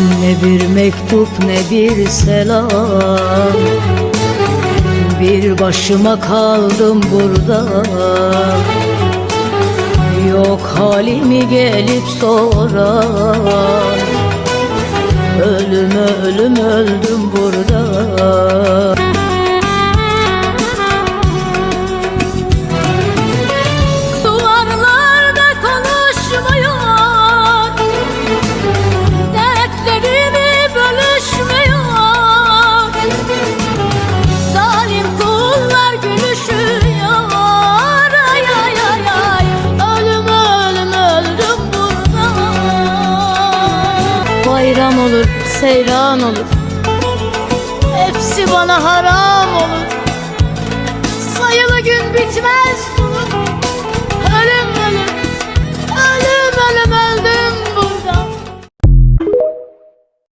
Ne bir mektup ne bir selam. Bir başıma kaldım burada. Yok halimi gelip soran. Ölüm ölüm öldüm burada Bayram olur, seyran olur. Hepsi bana haram olur. Sayılı gün bitmez